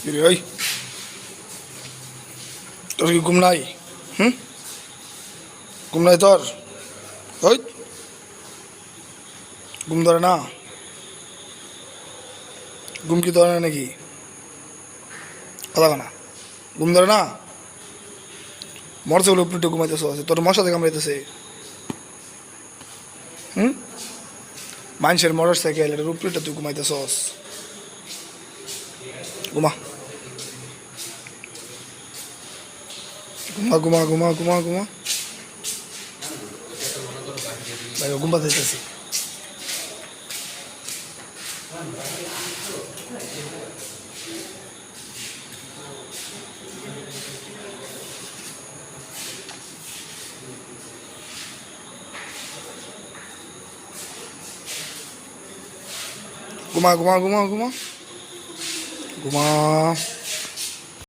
ওই তোর কি ঘুম নাই হুম ঘুম নাই তোর ওই ঘুম ধরে না ঘুম কি ধরে নাকি কথা না ঘুম ধরে না মরছে বলে উপরে ঘুমাইতেছ তোর মশা থেকে কামড়াইতেছে হুম মানুষের মোটর সাইকেল এটার উপরেটা তুই ঘুমাইতেছস ঘুমা ঘুমা ঘুমা ঘুমা ঘুমা ঘুমা। ভাই ঘুমা দিতেছি ঘুমা ঘুমা ঘুমা ঘুমা। ঘুমা।